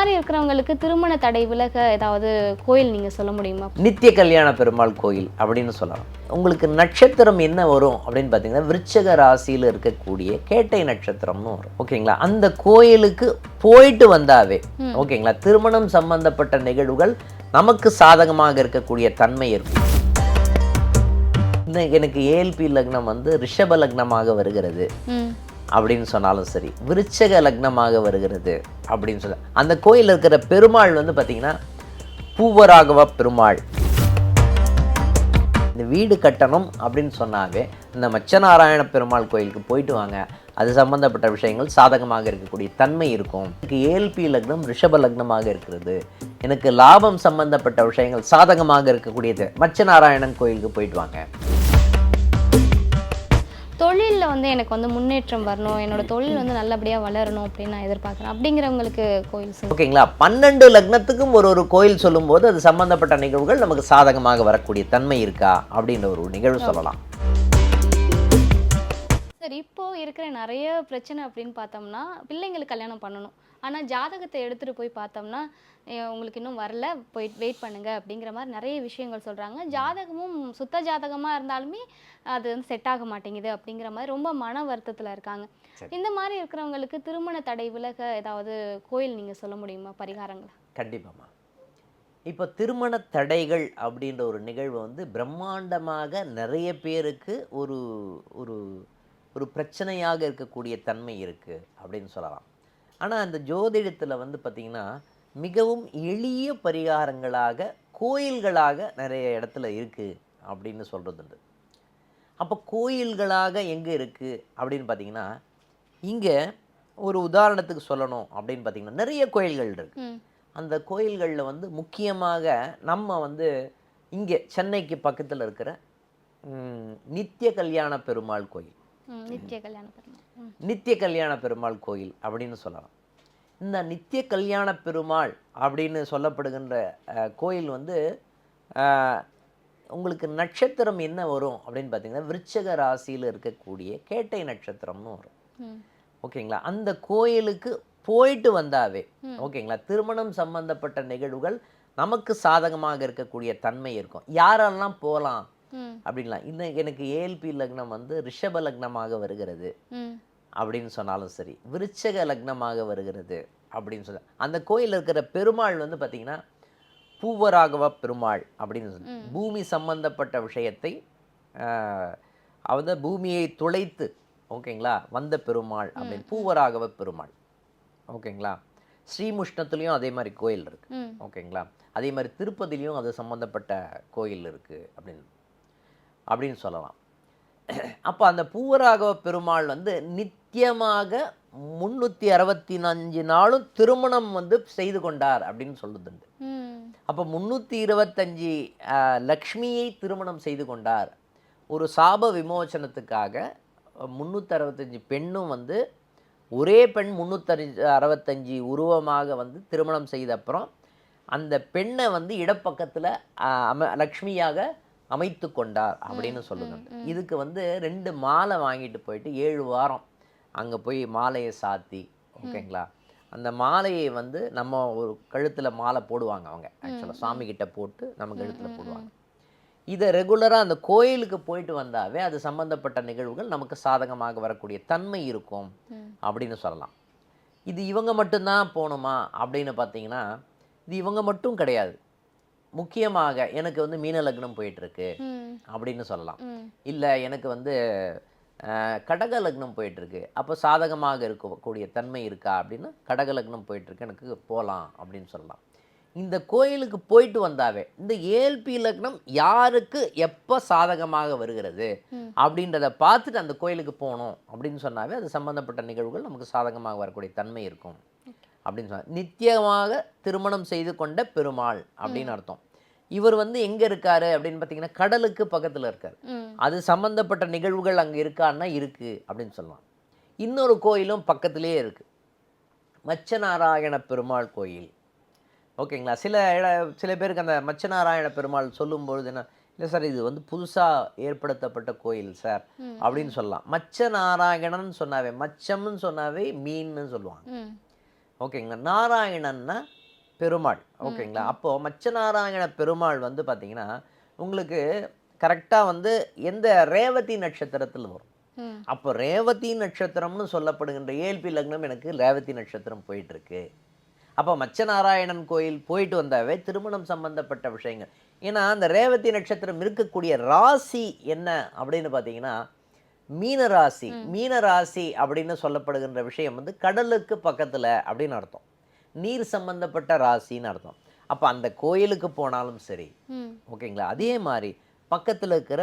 மாதிரி இருக்கிறவங்களுக்கு திருமண தடை விலக ஏதாவது கோயில் நீங்க சொல்ல முடியுமா? நித்திய கல்யாண பெருமாள் கோயில் அப்படின்னு சொல்லலாம். உங்களுக்கு நட்சத்திரம் என்ன வரும் அப்படின்னு பார்த்தீங்கன்னா விருச்சக ராசியில் இருக்கக்கூடிய கேட்டை நட்சத்திரம்னு வரும். ஓகேங்களா? அந்த கோயிலுக்கு போயிட்டு வந்தாவே ஓகேங்களா? திருமணம் சம்பந்தப்பட்ட நிகழ்வுகள் நமக்கு சாதகமாக இருக்கக்கூடிய தன்மை இருக்கும் எனக்கு ஏஎல்பி லக்னம் வந்து ரிஷப லக்னமாக வருகிறது. அப்படின்னு சொன்னாலும் சரி விருச்சக லக்னமாக வருகிறது அப்படின்னு சொல்ல அந்த கோயிலில் இருக்கிற பெருமாள் வந்து பார்த்தீங்கன்னா பூவராகவ பெருமாள். இந்த வீடு கட்டணும் அப்படின்னு சொன்னாவே இந்த மச்சநாராயண பெருமாள் கோயிலுக்கு போயிட்டு வாங்க. அது சம்பந்தப்பட்ட விஷயங்கள் சாதகமாக இருக்கக்கூடிய தன்மை இருக்கும். எனக்கு ஏல்பி லக்னம் ரிஷப லக்னமாக இருக்கிறது. எனக்கு லாபம் சம்பந்தப்பட்ட விஷயங்கள் சாதகமாக இருக்கக்கூடியது. மச்சநாராயணன் கோயிலுக்கு போயிட்டு வாங்க. தொழில்ல வந்து எனக்கு வந்து முன்னேற்றம் வரணும் என்னோட தொழில் வந்து நல்லபடியா வளரணும் அப்படின்னு நான் எதிர்பார்க்குறேன். அப்படிங்கிறவங்களுக்கு கோயில் ஓகேங்களா? பன்னெண்டு லக்னத்துக்கும் ஒரு ஒரு கோயில் சொல்லும்போது அது சம்பந்தப்பட்ட நிகழ்வுகள் நமக்கு சாதகமாக வரக்கூடிய தன்மை இருக்கா? அப்படின்ற ஒரு நிகழ்வு சொல்லலாம். சரி இப்போ இருக்கிற நிறைய பிரச்சனை அப்படின்னு பார்த்தோம்னா பிள்ளைங்களுக்கு கல்யாணம் பண்ணணும். ஆனா ஜாதகத்தை எடுத்துட்டு போய் பார்த்தோம்னா "ஏ, உங்களுக்கு இன்னும் வரல போய் வெயிட் பண்ணுங்க அப்படிங்கிற மாதிரி நிறைய விஷயங்கள் சொல்றாங்க. ஜாதகமும் சுத்த ஜாதகமா இருந்தாலுமே அது வந்து செட் ஆக மாட்டேங்குது அப்படிங்கிற மாதிரி ரொம்ப மன வருத்தத்துல இருக்காங்க. இந்த மாதிரி இருக்கிறவங்களுக்கு திருமண தடை விலக ஏதாவது கோயில் நீங்க சொல்ல முடியுமா? பரிகாரங்களா? கண்டிப்பாம்மா. இப்போ திருமண தடைகள் அப்படின்ற ஒரு நிகழ்வு வந்து பிரம்மாண்டமாக நிறைய பேருக்கு ஒரு ஒரு ஒரு பிரச்சனையாக இருக்கக்கூடிய தன்மை இருக்குது அப்படின்னு சொல்லலாம். ஆனால் அந்த ஜோதிடத்தில் வந்து பார்த்திங்கன்னா மிகவும் எளிய பரிகாரங்களாக கோயில்களாக நிறைய இடத்துல இருக்குது அப்படின்னு சொல்கிறதுண்டு அப்போ கோயில்களாக எங்கே இருக்குது அப்படின்னு பார்த்தீங்கன்னா இங்கே ஒரு உதாரணத்துக்கு சொல்லணும் அப்படின்னு பார்த்தீங்கன்னா நிறைய கோயில்கள் இருக்குது அந்த கோயில்களில் வந்து முக்கியமாக நம்ம வந்து இங்கே சென்னைக்கு பக்கத்தில் இருக்கிற நித்திய கல்யாண பெருமாள் கோயில். நித்திய கல்யாணம் பண்ணணும் ம். நித்திய கல்யாண பெருமாள் கோயில் அப்படின்னு சொல்லலாம். இந்த நித்திய கல்யாண பெருமாள் அப்படின்னு சொல்லப்படுகின்ற கோயில் வந்து உங்களுக்கு நட்சத்திரம் என்ன வரும் அப்படின்னு பார்த்தீங்கன்னா விருச்சக ராசியில் இருக்கக்கூடிய கேட்டை நட்சத்திரம்னு வரும். ஓகேங்களா? அந்த கோயிலுக்கு போயிட்டு வந்தாவே. ஓகேங்களா? திருமணம் சம்பந்தப்பட்ட நிகழ்வுகள் நமக்கு சாதகமாக இருக்கக்கூடிய தன்மை இருக்கும். யாரெல்லாம் போகலாம் அப்படின்லாம். இன்னும் எனக்கு ஏஎல்பி லக்னம் வந்து ரிஷப லக்னமாக வருகிறது. அப்படின்னு சொன்னாலும் சரி விருச்சக லக்னமாக வருகிறது அப்படின்னு சொல்ல அந்த கோயிலில் இருக்கிற பெருமாள் வந்து பார்த்தீங்கன்னா பூவராகவ பெருமாள் அப்படின்னு சொல்லி. பூமி சம்பந்தப்பட்ட விஷயத்தை அவத பூமியை துளைத்து ஓகேங்களா வந்த பெருமாள் அப்படின்னு பூவராகவ பெருமாள் ஓகேங்களா ஸ்ரீமுஷ்ணத்துலேயும் அதே மாதிரி கோயில் இருக்கு ஓகேங்களா அதே மாதிரி திருப்பதிலையும் அது சம்மந்தப்பட்ட கோயில் இருக்குது அப்படின்னு அப்படின்னு சொல்லலாம். அப்போ அந்த பூவராகவ பெருமாள் வந்து நித்தியமாக முந்நூற்றி அறுபத்தி அஞ்சு நாளும் திருமணம் வந்து செய்து கொண்டார் அப்படின்னு சொல்லுதுண்டு. அப்போ முந்நூற்றி இருபத்தஞ்சி லக்ஷ்மியை திருமணம் செய்து கொண்டார். ஒரு சாப விமோசனத்துக்காக முந்நூற்றி அறுபத்தஞ்சி பெண்ணும் வந்து ஒரே பெண் முந்நூற்றி அறுபத்தஞ்சி உருவமாக வந்து திருமணம் செய்த அப்புறம் அந்த பெண்ணை வந்து இடப்பக்கத்தில் அம லக்ஷ்மியாக அமைத்து கொண்டார் அப்படின்னு சொல்லுங்க இதுக்கு வந்து ரெண்டு மாலை வாங்கிட்டு போயிட்டு ஏழு வாரம் அங்கே போய் மாலையை சாத்தி ஓகேங்களா? அந்த மாலையை வந்து நம்ம ஒரு கழுத்தில் மாலை போடுவாங்க அவங்க. ஆக்சுவலாக சாமி கிட்ட போட்டு நம்ம கழுத்தில் போடுவாங்க. இதை ரெகுலராக அந்த கோயிலுக்கு போயிட்டு வந்தாவே அது சம்பந்தப்பட்ட நிகழ்வுகள் நமக்கு சாதகமாக வரக்கூடிய தன்மை இருக்கும். அப்படின்னு சொல்லலாம். இது இவங்க மட்டும்தான் போகணுமா அப்படின்னு பார்த்தீங்கன்னா இது இவங்க மட்டும் கிடையாது. முக்கியமாக எனக்கு வந்து மீன லக்னம் போயிட்டுருக்கு அப்படின்னு சொல்லலாம். இல்லை எனக்கு வந்து கடக லக்னம் போயிட்டுருக்கு. அப்போ சாதகமாக இருக்கக்கூடிய தன்மை இருக்கா அப்படின்னா கடக லக்னம் போயிட்டுருக்கு எனக்கு போகலாம் அப்படின்னு சொல்லலாம். இந்த கோயிலுக்கு போயிட்டு வந்தாவே இந்த ஏஎல்பி லக்னம் யாருக்கு எப்போ சாதகமாக வருகிறது. அப்படின்றத பார்த்துட்டு அந்த கோயிலுக்கு போகணும் அப்படின்னு சொன்னாவே அது சம்பந்தப்பட்ட நிகழ்வுகள் நமக்கு சாதகமாக வரக்கூடிய தன்மை இருக்கும். அப்படின்னு சொன்னார். நித்தியமாக திருமணம் செய்து கொண்ட பெருமாள் அப்படின்னு அர்த்தம். இவர் வந்து எங்கே இருக்காரு அப்படின்னு பார்த்தீங்கன்னா கடலுக்கு பக்கத்தில் இருக்கார். அது சம்பந்தப்பட்ட நிகழ்வுகள் அங்கே இருக்கான்னா இருக்குது அப்படின்னு சொல்லலாம் இன்னொரு கோயிலும் பக்கத்திலே இருக்குது மச்சநாராயண பெருமாள் கோயில். ஓகேங்களா? சில இட சில பேருக்கு அந்த மச்சநாராயண பெருமாள் சொல்லும்பொழுது என்ன இல்லை சார் இது வந்து புதுசாக ஏற்படுத்தப்பட்ட கோயில் சார் அப்படின்னு சொல்லலாம். மச்ச நாராயணன் சொன்னாவே மச்சம்னு சொன்னாவே மீன்னு சொல்லுவாங்க. ஓகேங்களா? நாராயணன்னா பெருமாள். ஓகேங்களா? அப்போது மச்சநாராயண பெருமாள் வந்து பார்த்தீங்கன்னா உங்களுக்கு கரெக்டாக வந்து எந்த ரேவதி நட்சத்திரத்தில் வரும். அப்போ ரேவதி நட்சத்திரம்னு சொல்லப்படுகின்ற ஏல்பி லக்னம் எனக்கு ரேவதி நட்சத்திரம் போயிட்டு இருக்கு அப்போ மச்சநாராயணன் கோயில் போயிட்டு வந்தாவே திருமணம் சம்பந்தப்பட்ட விஷயங்கள். ஏன்னா அந்த ரேவதி நட்சத்திரம் இருக்கக்கூடிய ராசி என்ன அப்படின்னு பார்த்தீங்கன்னா மீன ராசி மீன ராசி அப்படின்னு சொல்லப்படுகின்ற விஷயம் வந்து கடலுக்கு பக்கத்தில் அப்படின்னு அர்த்தம். நீர் சம்பந்தப்பட்ட ராசின்னு அர்த்தம். அப்போ அந்த கோயிலுக்கு போனாலும் சரி ஓகேங்களா? அதே மாதிரி பக்கத்தில் இருக்கிற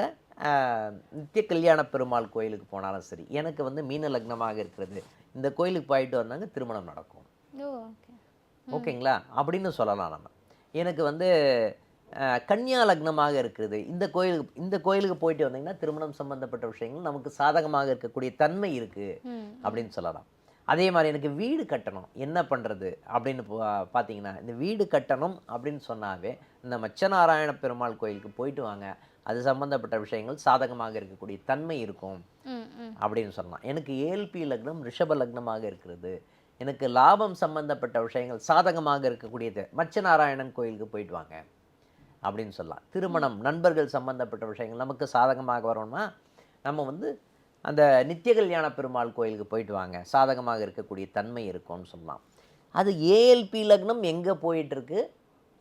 நித்திய கல்யாண பெருமாள் கோயிலுக்கு போனாலும் சரி எனக்கு வந்து மீன லக்னமாக இருக்கிறது. இந்த கோயிலுக்கு போயிட்டு வந்தாங்க திருமணம் நடக்கும். ஓகேங்களா? அப்படின்னு சொல்லலாம் நம்ம. எனக்கு வந்து கன்னியா லக்னமாக இருக்கிறது இந்த கோயிலுக்கு இந்த கோயிலுக்கு போயிட்டு வந்தீங்கன்னா திருமணம் சம்பந்தப்பட்ட விஷயங்கள் நமக்கு சாதகமாக இருக்கக்கூடிய தன்மை இருக்குது அப்படின்னு சொல்லலாம். அதே மாதிரி எனக்கு வீடு கட்டணும். என்ன பண்ணுறது அப்படின்னு பார்த்தீங்கன்னா இந்த வீடு கட்டணும் அப்படின்னு சொன்னாவே இந்த மச்சநாராயண பெருமாள் கோயிலுக்கு போயிட்டு வாங்க. அது சம்மந்தப்பட்ட விஷயங்கள் சாதகமாக இருக்கக்கூடிய தன்மை இருக்கும் அப்படின்னு சொல்லலாம். எனக்கு ஏல்பி லக்னம் ரிஷப லக்னமாக இருக்கிறது. எனக்கு லாபம் சம்பந்தப்பட்ட விஷயங்கள் சாதகமாக இருக்கக்கூடியது. மச்சநாராயணன் கோயிலுக்கு போயிட்டு வாங்க. அப்படின்னு சொல்லலாம். திருமணம் நண்பர்கள் சம்பந்தப்பட்ட விஷயங்கள் நமக்கு சாதகமாக வரணும்னா நம்ம வந்து அந்த நித்திய கல்யாண பெருமாள் கோயிலுக்கு போயிட்டு வாங்க. சாதகமாக இருக்கக்கூடிய தன்மை இருக்கும்னு சொல்லலாம். அது ஏஎல்பி லக்னம் எங்கே போயிட்டுருக்கு?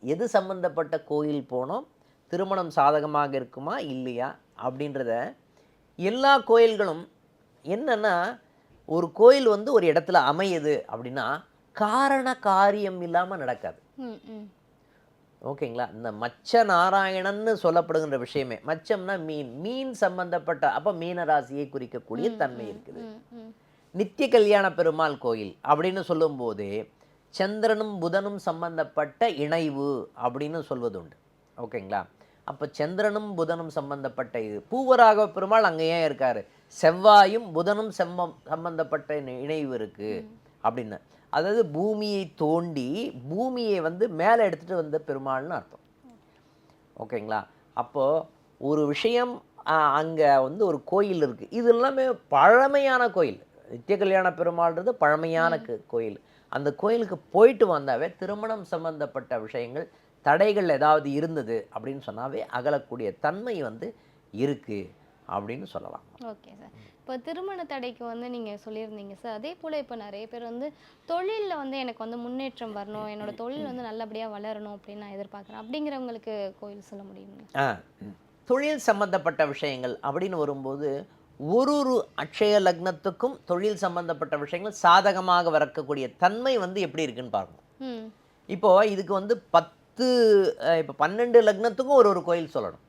எது சம்பந்தப்பட்ட கோயில் போனோம்? திருமணம் சாதகமாக இருக்குமா? இல்லையா? அப்படின்றத எல்லா கோயில்களும் என்னன்னா ஒரு கோயில் வந்து ஒரு இடத்துல அமையுது அப்படின்னா காரண காரியம் இல்லாமல் நடக்காது. ஓகேங்களா? இந்த மச்ச நாராயணன்னு சொல்லப்படுகின்ற விஷயமே மச்சம்னா மீன். மீன் சம்பந்தப்பட்ட அப்போ மீன ராசியை குறிக்கக்கூடிய தன்மை இருக்குது. நித்திய கல்யாண பெருமாள் கோயில் அப்படின்னு சொல்லும்போதே சந்திரனும் புதனும் சம்பந்தப்பட்ட இணைவு அப்படின்னு சொல்வது உண்டு ஓகேங்களா? அப்போ சந்திரனும் புதனும் சம்பந்தப்பட்ட இது. பூவராக பெருமாள் அங்கே ஏன் இருக்காரு. செவ்வாயும் புதனும் செம்மம் சம்பந்தப்பட்ட இணை- இணைவு இருக்கு அப்படின்னு. அதாவது பூமியை தோண்டி பூமியை வந்து மேலே எடுத்துட்டு வந்த பெருமாள்னு அர்த்தம். ஓகேங்களா? அப்போது ஒரு விஷயம் அங்கே வந்து ஒரு கோயில் இருக்குது இது எல்லாமே பழமையான கோயில். நித்திய கல்யாண பெருமாள்ன்றது பழமையான கோயில். அந்த கோயிலுக்கு போயிட்டு வந்தாவே திருமணம் சம்பந்தப்பட்ட விஷயங்கள் தடைகள் ஏதாவது இருந்தது அப்படின்னு சொன்னாவே அகலக்கூடிய தன்மை வந்து இருக்குது அப்படின்னு சொல்லலாம். Okay sir. இப்போ திருமண தடைக்கு வந்து நீங்கள் சொல்லியிருந்தீங்க சார். அதே போல் இப்போ நிறைய பேர் வந்து தொழிலில் வந்து எனக்கு வந்து முன்னேற்றம் வரணும் என்னோட தொழில் வந்து நல்லபடியாக வளரணும் அப்படின்னு நான் எதிர்பார்க்குறேன். அப்படிங்கிறவங்களுக்கு கோயில் சொல்ல முடியுங்களா? ஆ தொழில் சம்பந்தப்பட்ட விஷயங்கள் அப்படின்னு வரும்போது ஒரு ஒரு அட்சய லக்னத்துக்கும் தொழில் சம்பந்தப்பட்ட விஷயங்கள் சாதகமாக வரக்கூடிய தன்மை வந்து எப்படி இருக்குன்னு பார்க்கணும் ம். இப்போ இதுக்கு வந்து பத்து இப்போ பன்னெண்டு லக்னத்துக்கும் ஒரு ஒரு கோயில் சொல்லணும்.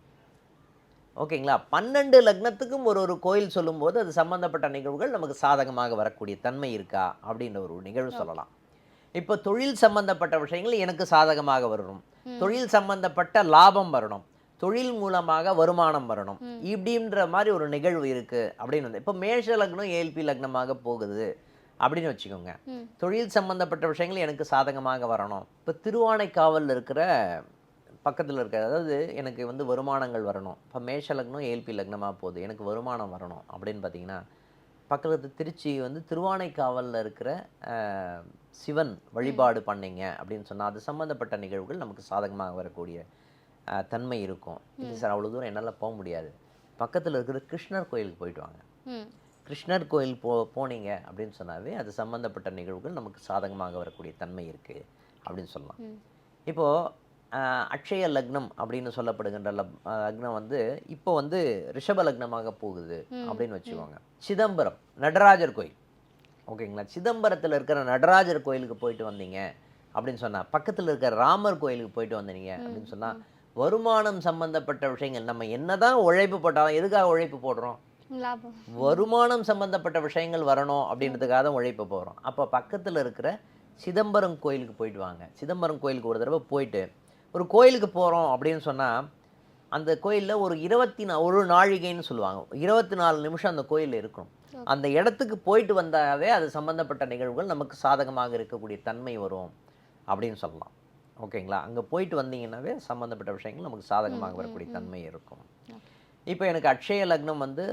ஓகேங்களா? பன்னெண்டு லக்னத்துக்கும் ஒரு ஒரு கோயில் சொல்லும்போது அது சம்பந்தப்பட்ட நிகழ்வுகள் நமக்கு சாதகமாக வரக்கூடிய தன்மை இருக்கா? அப்படின்ற ஒரு நிகழ்வு சொல்லலாம். இப்போ தொழில் சம்பந்தப்பட்ட விஷயங்கள் எனக்கு சாதகமாக வரணும். தொழில் சம்பந்தப்பட்ட லாபம் வரணும். தொழில் மூலமாக வருமானம் வரணும். இப்படின்ற மாதிரி ஒரு நிகழ்வு இருக்கு அப்படின்னு வந்து இப்போ மேஷ லக்னம் ஏல்பி லக்னமாக போகுது அப்படின்னு வச்சுக்கோங்க. தொழில் சம்பந்தப்பட்ட விஷயங்கள் எனக்கு சாதகமாக வரணும். இப்போ திருவானைக்காவலில் இருக்கிற பக்கத்தில் இருக்கிற அதாவது எனக்கு வந்து வருமானங்கள் வரணும். இப்போ மேஷ லக்னம் ஏல்பி லக்னமாக போகுது. எனக்கு வருமானம் வரணும் அப்படின்னு பார்த்தீங்கன்னா பக்கத்து திருச்சி வந்து திருவானைக்காவலில் இருக்கிற சிவன் வழிபாடு பண்ணீங்க அப்படின்னு சொன்னால் அது சம்மந்தப்பட்ட நிகழ்வுகள் நமக்கு சாதகமாக வரக்கூடிய தன்மை இருக்கும். இது சார் அவ்வளோ தூரம் என்னால் போக முடியாது. பக்கத்தில் இருக்கிற கிருஷ்ணர் கோயிலுக்கு போயிட்டு வாங்க. கிருஷ்ணர் கோயில் போ போனீங்க அப்படின்னு சொன்னாவே அது சம்பந்தப்பட்ட நிகழ்வுகள் நமக்கு சாதகமாக வரக்கூடிய தன்மை இருக்குது அப்படின்னு சொல்லலாம். இப்போது அக்ஷய லக்னம் அப்படின்னு சொல்லப்படுகின்ற லக்னம் வந்து இப்போ வந்து ரிஷப லக்னமாக போகுது அப்படின்னு வச்சுக்கோங்க. சிதம்பரம் நடராஜர் கோயில். ஓகேங்களா? சிதம்பரத்தில் இருக்கிற நடராஜர் கோயிலுக்கு போயிட்டு வந்தீங்க அப்படின்னு சொன்னா பக்கத்தில் இருக்கிற ராமர் கோயிலுக்கு போயிட்டு வந்தீங்க அப்படின்னு சொன்னா வருமானம் சம்பந்தப்பட்ட விஷயங்கள் நம்ம என்னதான் உழைப்பு போட்டாலும் எதுக்காக உழைப்பு போடுறோம்? வருமானம் சம்பந்தப்பட்ட விஷயங்கள் வரணும் அப்படின்றதுக்காக தான் உழைப்பு போகிறோம் அப்போ பக்கத்தில் இருக்கிற சிதம்பரம் கோயிலுக்கு போயிட்டு வாங்க. சிதம்பரம் கோயிலுக்கு ஒரு தடவை போயிட்டு ஒரு கோயிலுக்கு போகிறோம் அப்படின்னு சொன்னால் அந்த கோயிலில் ஒரு இருபத்தி நா ஒரு நாழிகைன்னு சொல்லுவாங்க. இருபத்தி நாலு நிமிஷம் அந்த கோயிலில் இருக்கணும். அந்த இடத்துக்கு போயிட்டு வந்தாவே அது சம்பந்தப்பட்ட நிகழ்வுகள் நமக்கு சாதகமாக இருக்கக்கூடிய தன்மை வரும் அப்படின்னு சொல்லலாம். ஓகேங்களா? அங்கே போயிட்டு வந்தீங்கன்னாவே சம்மந்தப்பட்ட விஷயங்கள் நமக்கு சாதகமாக வரக்கூடிய தன்மை இருக்கும். இப்போ எனக்கு அக்ஷய லக்னம் வந்து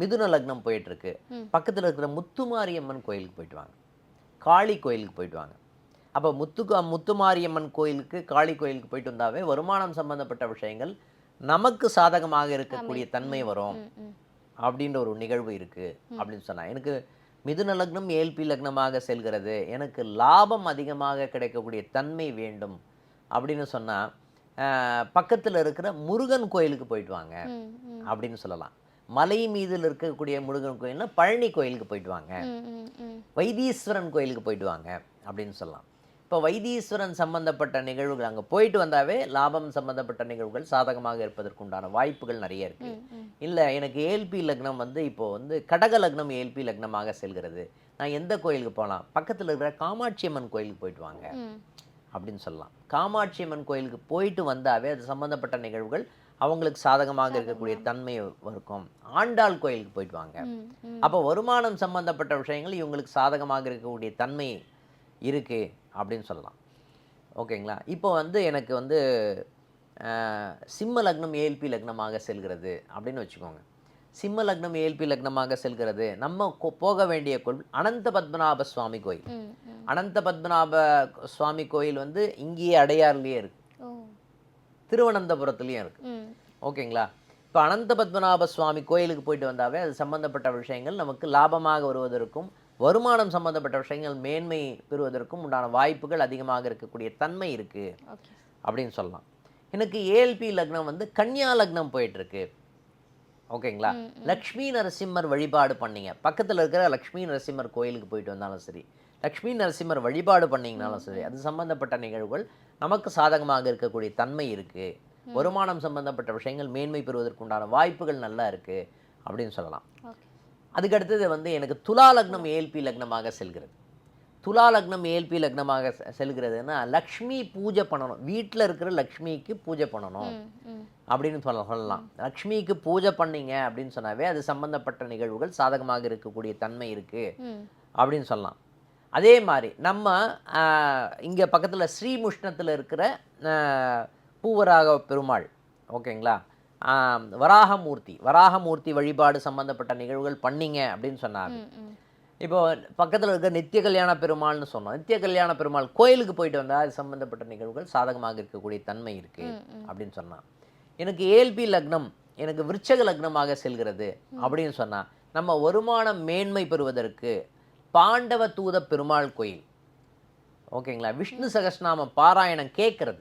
மிதுன லக்னம் போயிட்டுருக்கு. பக்கத்தில் இருக்கிற முத்துமாரியம்மன் கோயிலுக்கு போயிட்டு வாங்க. காளி கோயிலுக்கு போயிட்டு வாங்க. அப்போ முத்துக்கு முத்துமாரியம்மன் கோயிலுக்கு காளி கோயிலுக்கு போயிட்டு வந்தாவே வருமானம் சம்பந்தப்பட்ட விஷயங்கள் நமக்கு சாதகமாக இருக்கக்கூடிய தன்மை வரும். அப்படின்ற ஒரு நிகழ்வு இருக்கு அப்படின்னு சொன்னா. எனக்கு மிதுன லக்னம் ஏல்பி லக்னமாக செல்கிறது. எனக்கு லாபம் அதிகமாக கிடைக்கக்கூடிய தன்மை வேண்டும் அப்படின்னு சொன்னா பக்கத்துல இருக்கிற முருகன் கோயிலுக்கு போயிட்டு வாங்க. அப்படின்னு சொல்லலாம். மலை மீதில் இருக்கக்கூடிய முருகன் கோயில்னா பழனி கோயிலுக்கு போயிட்டு வாங்க. வைத்தீஸ்வரன் கோயிலுக்கு போயிட்டு வாங்க அப்படின்னு சொல்லலாம். இப்போ வைத்தீஸ்வரன் சம்பந்தப்பட்ட நிகழ்வுகள் அங்கே போயிட்டு வந்தாவே லாபம் சம்பந்தப்பட்ட நிகழ்வுகள் சாதகமாக இருப்பதற்குண்டான வாய்ப்புகள் நிறைய இருக்கு. இல்லை எனக்கு ஏல்பி லக்னம் வந்து இப்போ வந்து கடக லக்னம் ஏல்பி லக்னமாக செல்கிறது. நான் எந்த கோயிலுக்கு போகலாம் பக்கத்தில் இருக்கிற காமாட்சி அம்மன் கோயிலுக்கு போயிட்டு வாங்க. அப்படின்னு சொல்லலாம். காமாட்சி அம்மன் கோயிலுக்கு போயிட்டு வந்தாவே அது சம்பந்தப்பட்ட நிகழ்வுகள் அவங்களுக்கு சாதகமாக இருக்கக்கூடிய தன்மை இருக்கும். ஆண்டாள் கோயிலுக்கு போயிட்டு வாங்க. அப்போ வருமானம் சம்பந்தப்பட்ட விஷயங்கள் இவங்களுக்கு சாதகமாக இருக்கக்கூடிய தன்மை இருக்கு. அப்படின்னு சொல்லலாம். ஓகேங்களா? இப்போ வந்து எனக்கு வந்து சிம்ம லக்னம் ஏல்பி லக்னமாக செல்கிறது அப்படின்னு வச்சுக்கோங்க. சிம்ம லக்னம் ஏல்பி லக்னமாக செல்கிறது. நம்ம போக வேண்டிய கோயில் அனந்த பத்மநாப சுவாமி கோயில். அனந்த பத்மநாப சுவாமி கோயில் வந்து இங்கேயே அடையாறுலேயே இருக்கு. திருவனந்தபுரத்துலேயும் இருக்கு. ஓகேங்களா? இப்போ அனந்த பத்மநாப சுவாமி கோயிலுக்கு போயிட்டு வந்தாவே அது சம்பந்தப்பட்ட விஷயங்கள் நமக்கு லாபமாக வருவதற்கும் வருமானம் சம்பந்தப்பட்ட விஷயங்கள் மேன்மை பெறுவதற்கும் உண்டான வாய்ப்புகள் அதிகமாக இருக்கக்கூடிய தன்மை இருக்கு. ஓகே அப்படின்னு சொல்லலாம். எனக்கு ஏஎல்பி லக்னம் வந்து கன்னியா லக்னம் போயிட்டு இருக்கு ஓகேங்களா லக்ஷ்மி நரசிம்மர் வழிபாடு பண்ணீங்க. பக்கத்தில் இருக்கிற லக்ஷ்மி நரசிம்மர் கோயிலுக்கு போயிட்டு வந்தாலும் சரி லக்ஷ்மி நரசிம்மர் வழிபாடு பண்ணீங்கனாலும் சரி அது சம்பந்தப்பட்ட நிகழ்வுகள் நமக்கு சாதகமாக இருக்கக்கூடிய தன்மை இருக்கு. வருமானம் சம்பந்தப்பட்ட விஷயங்கள் மேன்மை பெறுவதற்குண்டான வாய்ப்புகள் நல்லா இருக்கு. அப்படின்னு சொல்லலாம். ஓகே அதுக்கு அடுத்தது வந்து எனக்கு துலா லக்னம் ஏல்பி லக்னமாக செல்கிறது. துலா லக்னம் ஏல்பி லக்னமாக செ- செல்கிறதுன்னா லக்ஷ்மி பூஜை பண்ணணும். வீட்டில் இருக்கிற லக்ஷ்மிக்கு பூஜை பண்ணணும் அப்படின்னு சொல்ல சொல்லலாம். லக்ஷ்மிக்கு பூஜை பண்ணீங்க அப்படின்னு சொன்னாவே அது சம்பந்தப்பட்ட நிகழ்வுகள் சாதகமாக இருக்கக்கூடிய தன்மை இருக்கு ம். அப்படின்னு சொல்லலாம். அதே மாதிரி நம்ம இங்கே பக்கத்தில் ஸ்ரீமுஷ்ணத்தில் இருக்கிற பூவராக பெருமாள். ஓகேங்களா? வராகமூர்த்தி. வராகமூர்த்தி வழிபாடு சம்பந்தப்பட்ட நிகழ்வுகள் பண்ணீங்க அப்படின்னு சொன்னாங்க இப்போ பக்கத்தில் இருக்க நித்திய கல்யாண பெருமாள்னு சொன்னோம். நித்திய கல்யாண பெருமாள் கோயிலுக்கு போயிட்டு வந்தால் அது சம்பந்தப்பட்ட நிகழ்வுகள் சாதகமாக இருக்கக்கூடிய தன்மை இருக்கு ம், ம். அப்படின்னு சொன்னான். எனக்கு ஏல்பி லக்னம் எனக்கு விருச்சக லக்னமாக செல்கிறது அப்படின்னு சொன்னா நம்ம வருமானம் மேன்மை பெறுவதற்கு பாண்டவ தூத பெருமாள் கோயில். ஓகேங்களா? விஷ்ணு சகஸ்நாமம் பாராயணம் கேட்கறது.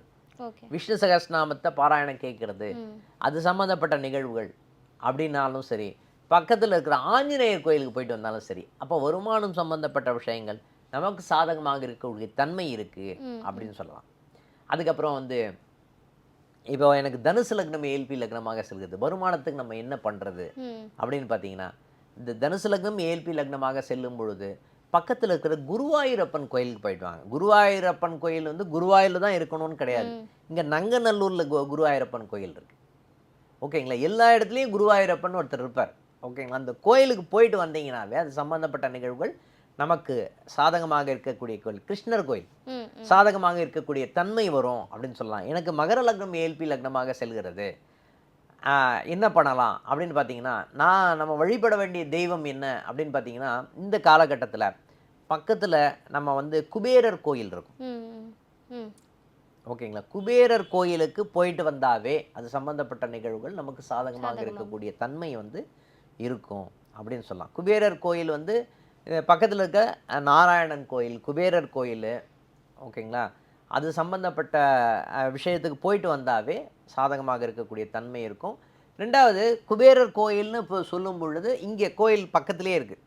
விஷ்ணு சகஸ்நாமத்தை பாராயணம் கேட்கறது. அது சம்மந்தப்பட்ட நிகழ்வுகள் அப்படின்னாலும் சரி பக்கத்தில் இருக்கிற ஆஞ்சநேயர் கோயிலுக்கு போயிட்டு வந்தாலும் சரி அப்போ வருமானம் சம்பந்தப்பட்ட விஷயங்கள் நமக்கு சாதகமாக இருக்கக்கூடிய தன்மை இருக்கு ம், அப்படின்னு சொல்லலாம். அதுக்கப்புறம் வந்து இப்போ எனக்கு தனுசு லக்னம் ஏல்பி லக்னமாக செல்கிறது. வருமானத்துக்கு நம்ம என்ன பண்ணுறது அப்படின்னு பார்த்தீங்கன்னா இந்த தனுசு லக்னம் ஏல்பி லக்னமாக செல்லும் பொழுது பக்கத்தில் இருக்கிற குருவாயூரப்பன் கோயிலுக்கு போயிட்டு வாங்க. குருவாயூரப்பன் கோயில் வந்து குருவாயூரில் தான் இருக்கணும்னு கிடையாது. இங்கே நங்கநல்லூரில் கு குருவாயூரப்பன் கோயில் இருக்கு. ஓகேங்களா? எல்லா இடத்துலையும் குருவாயூரப்பன் ஒருத்தர் இருப்பார். ஓகேங்களா? அந்த கோயிலுக்கு போயிட்டு வந்தீங்கன்னாவே அது சம்பந்தப்பட்ட நிகழ்வுகள் நமக்கு சாதகமாக இருக்கக்கூடிய கோயில். கிருஷ்ணர் கோயில். சாதகமாக இருக்கக்கூடிய தன்மை வரும் அப்படின்னு சொல்லலாம். எனக்கு மகர லக்னம் ஏல்பி லக்னமாக செல்கிறது. என்ன பண்ணலாம் அப்படின்னு பார்த்தீங்கன்னா நான் நம்ம வழிபட வேண்டிய தெய்வம் என்ன அப்படின்னு பார்த்தீங்கன்னா இந்த காலகட்டத்தில் பக்கத்தில் நம்ம வந்து குபேரர் கோயில் இருக்கும். ஓகேங்களா? குபேரர் கோயிலுக்கு போயிட்டு வந்தாவே அது சம்பந்தப்பட்ட நிகழ்வுகள் நமக்கு சாதகமாக. இருக்கக்கூடிய தன்மை வந்து இருக்கும் அப்படின்னு சொல்லலாம். குபேரர் கோயில் வந்து பக்கத்தில் இருக்க நாராயணன் கோயில் குபேரர் கோயில் ஓகேங்களா? அது சம்பந்தப்பட்ட விஷயத்துக்கு போயிட்டு வந்தாவே சாதகமாக இருக்கக்கூடிய தன்மை இருக்கும். ரெண்டாவது குபேரர் கோயில்னு இப்போ சொல்லும் பொழுது இங்கே கோயில் பக்கத்திலே இருக்குது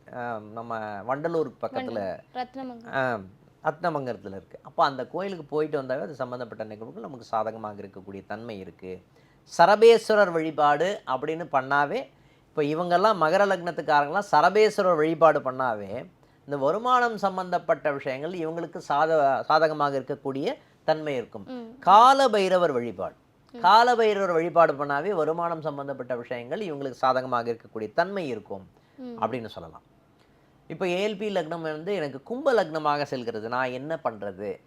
நம்ம வண்டலூர் பக்கத்தில். ரத்னமங்கலம். அத்னமங்கலத்தில் இருக்குது அப்போ அந்த கோயிலுக்கு போயிட்டு வந்தாவே அது சம்மந்தப்பட்ட நிகழ்வுகள் நமக்கு சாதகமாக இருக்கக்கூடிய தன்மை இருக்குது சரபேஸ்வரர் வழிபாடு அப்படின்னு பண்ணாவே இப்போ இவங்கெல்லாம் மகர லக்னத்துக்காரங்களாம் சரபேஸ்வரர் வழிபாடு பண்ணாவே இந்த வருமானம் சம்பந்தப்பட்ட விஷயங்கள் இவங்களுக்கு சாத சாதகமாக இருக்கக்கூடிய தன்மை இருக்கும். கால பைரவர் வழிபாடு. கால பைரவர் வழிபாடு பண்ணாவே வருமானம் சம்பந்தப்பட்ட விஷயங்கள் இவங்களுக்கு சாதகமாக இருக்கக்கூடிய தன்மை இருக்கும். அப்படின்னு சொல்லலாம். இப்போ ஏஎல்பி லக்னம் வந்து எனக்கு கும்ப லக்னமாக செல்கிறது. நான் என்ன பண்ணுறது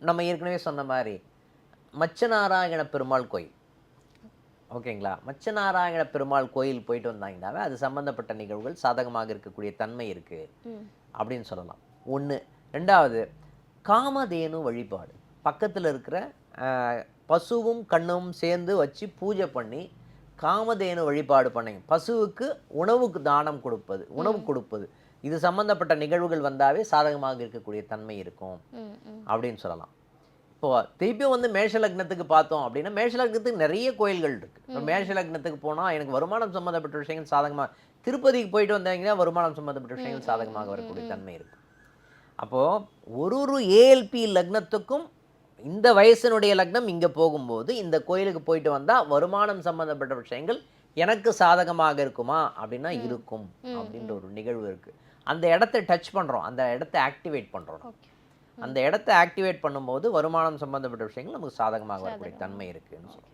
நம்ம ஏற்கனவே சொன்ன மாதிரி மச்சநாராயண பெருமாள் கோயில். ஓகேங்களா? மச்சநாராயண பெருமாள் கோயில் போயிட்டு வந்தாங்கன்னாவே அது சம்பந்தப்பட்ட நிகழ்வுகள் சாதகமாக இருக்கக்கூடிய தன்மை இருக்குது ம். அப்படின்னு சொல்லலாம். ஒன்று ரெண்டாவது காமதேனு வழிபாடு. பக்கத்தில் இருக்கிற பசுவும் கண்ணும் சேர்ந்து வச்சு பூஜை பண்ணி காமதேனு வழிபாடு பண்ணுங்க பசுவுக்கு உணவுக்கு தானம் கொடுப்பது உணவு கொடுப்பது. இது சம்பந்தப்பட்ட நிகழ்வுகள் வந்தாவே சாதகமாக இருக்கக்கூடிய தன்மை இருக்கும் அப்படின்னு சொல்லலாம். இப்போ திருப்பியும் வந்து மேஷ லக்னத்துக்கு பார்த்தோம் அப்படின்னா மேஷ லக்னத்துக்கு நிறைய கோயில்கள் இருக்கு. இப்போ மேஷ லக்னத்துக்கு போனால் எனக்கு வருமானம் சம்மந்தப்பட்ட விஷயங்கள் சாதகமாக திருப்பதிக்கு போயிட்டு வந்தாங்கன்னா வருமானம் சம்மந்தப்பட்ட விஷயங்கள் சாதகமாக வரக்கூடிய தன்மை இருக்கு அப்போ ஒரு ஒரு ஏஎல்பி லக்னத்துக்கும் இந்த வயசினுடைய லக்னம் இங்கே போகும்போது இந்த கோயிலுக்கு போயிட்டு வந்தால் வருமானம் சம்மந்தப்பட்ட விஷயங்கள் எனக்கு சாதகமாக இருக்குமா அப்படின்னா இருக்கும் அப்படின்ற ஒரு நிகழ்வு இருக்கு. அந்த இடத்த டச் பண்ணுறோம் அந்த இடத்த ஆக்டிவேட் பண்ணுறோம் அந்த இடத்த ஆக்டிவேட் பண்ணும்போது வருமானம் சம்பந்தப்பட்ட விஷயங்கள் நமக்கு சாதகமாக வரக்கூடிய தன்மை இருக்குன்னு சொல்றோம்.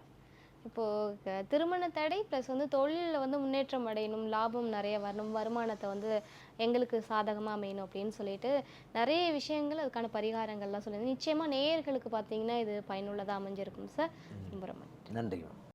இப்போ க- திருமண தடை ப்ளஸ் வந்து தொழிலில் வந்து முன்னேற்றம் அடையணும் லாபம் நிறைய வரணும் வருமானத்தை வந்து எங்களுக்கு சாதகமாக அமையணும் அப்படின்னு சொல்லிட்டு நிறைய விஷயங்கள் அதுக்கான பரிகாரங்கள்லாம் சொல்லுது நிச்சயமா நேயர்களுக்கு பார்த்தீங்கன்னா இது பயனுள்ளதாக அமைஞ்சிருக்கும் சார் ரொம்ப ரொம்ப நன்றி. மேம்